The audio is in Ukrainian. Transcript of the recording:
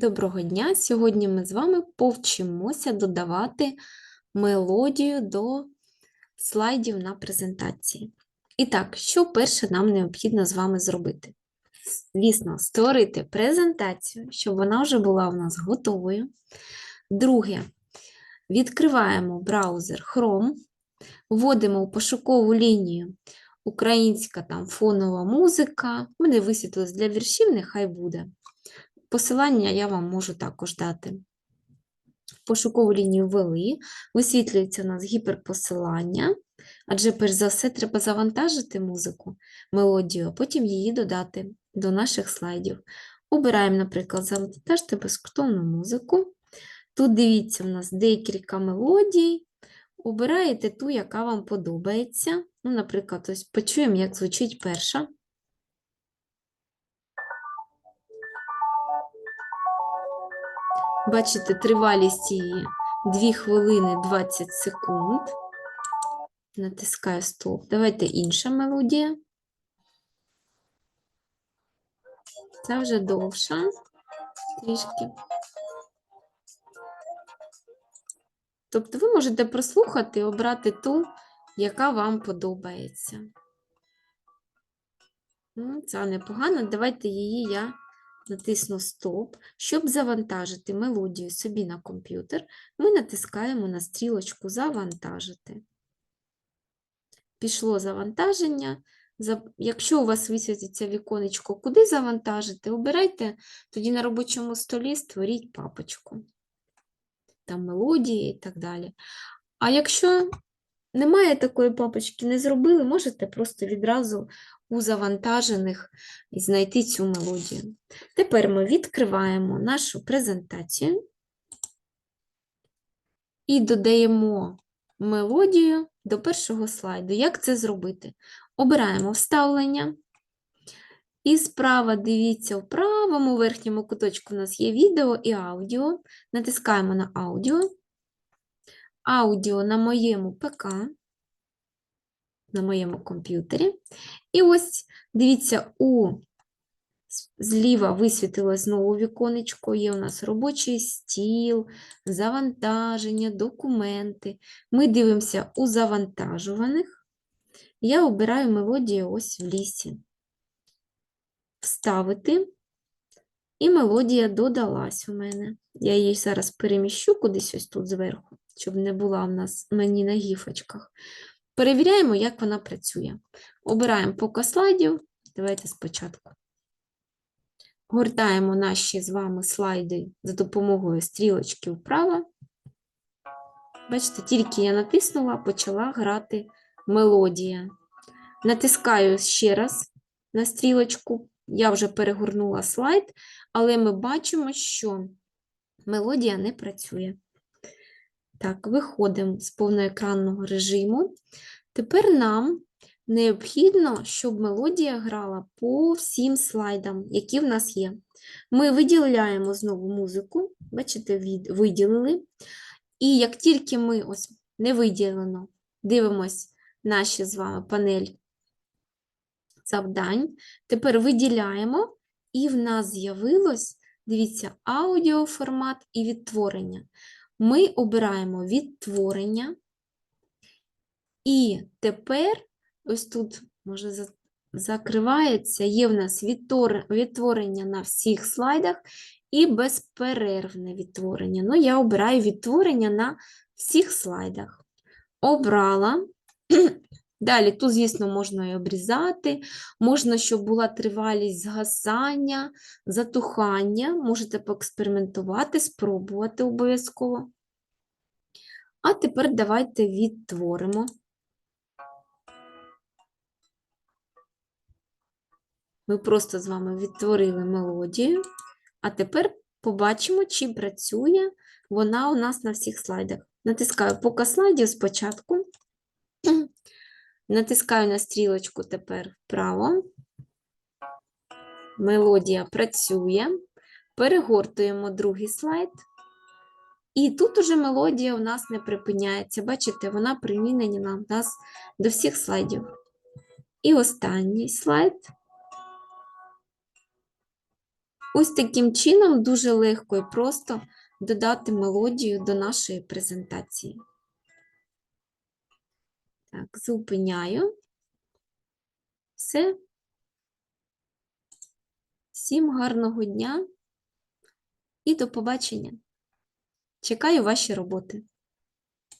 Доброго дня! Сьогодні ми з вами повчимося додавати мелодію до слайдів на презентації. І так, що перше нам необхідно з вами зробити? Звісно, створити презентацію, щоб вона вже була у нас готовою. Друге, відкриваємо браузер Chrome, вводимо у пошукову лінію українська там фонова музика. Мене висвітлилось для віршів, нехай буде. Посилання я вам можу також дати. Пошукову лінію ввели, висвітлюється у нас гіперпосилання, адже, перш за все, треба завантажити музику, мелодію, а потім її додати до наших слайдів. Обираємо, наприклад, завантажити безкоштовну музику. Тут дивіться, у нас декілька мелодій. Обираєте ту, яка вам подобається. Ну, Наприклад, ось почуємо, як звучить перша. Бачите, тривалість її 2 хвилини 20 секунд. Натискаю стоп. Давайте інша мелодія. Це вже довша трішки. Тобто ви можете прослухати і обрати ту, яка вам подобається. Ну, Це непогано. Давайте її я натисну Стоп. Щоб завантажити мелодію собі на комп'ютер, ми натискаємо на стрілочку Завантажити. Пішло завантаження. Якщо у вас висвітиться віконечко, куди завантажити, обирайте, тоді на робочому столі створіть папочку. Там мелодії і так далі. А якщо немає такої папочки, не зробили, можете просто відразу у завантажених знайти цю мелодію. Тепер ми відкриваємо нашу презентацію і додаємо мелодію до першого слайду. Як це зробити? Обираємо вставлення. І справа дивіться, в правому верхньому куточку у нас є відео і аудіо. Натискаємо на аудіо. Аудіо на моєму ПК, на моєму комп'ютері. І ось, дивіться, у зліва висвітилось знову віконечко, є у нас робочий стіл, завантаження, документи. Ми дивимося у завантажуваних. Я обираю мелодію ось в лісі. Вставити. І мелодія додалась у мене. Я її зараз переміщу кудись ось тут зверху, щоб не була в нас мені на гіфочках. Перевіряємо, як вона працює. Обираємо показ слайдів. Давайте спочатку. Гортаємо наші з вами слайди за допомогою стрілочки вправо. Бачите, тільки я натиснула, почала грати мелодія. Натискаю ще раз на стрілочку. Я вже перегорнула слайд, але ми бачимо, що мелодія не працює. Так, виходимо з повноекранного режиму. Тепер нам необхідно, щоб мелодія грала по всім слайдам, які в нас є. Ми виділяємо знову музику, бачите, виділили. І як тільки ми ось не виділено, дивимось наші з вами панель завдань, тепер виділяємо, і в нас з'явилось, дивіться, аудіоформат і відтворення. Ми обираємо відтворення, і тепер, ось тут, може, закривається, є в нас відтворення на всіх слайдах і безперервне відтворення. Ну, я обираю відтворення на всіх слайдах. Обрала. Далі, тут, звісно, можна і обрізати, можна, щоб була тривалість згасання, затухання. Можете поекспериментувати, спробувати обов'язково. А тепер давайте відтворимо. Ми просто з вами відтворили мелодію, а тепер побачимо, чи працює вона у нас на всіх слайдах. Натискаю показ слайдів спочатку. Натискаю на стрілочку тепер вправо. Мелодія працює. Перегортуємо другий слайд. І тут уже мелодія у нас не припиняється. Бачите, вона примінена у нас до всіх слайдів. І останній слайд. Ось таким чином дуже легко і просто додати мелодію до нашої презентації. Так, зупиняю. Все. Всім гарного дня і до побачення. Чекаю ваші роботи.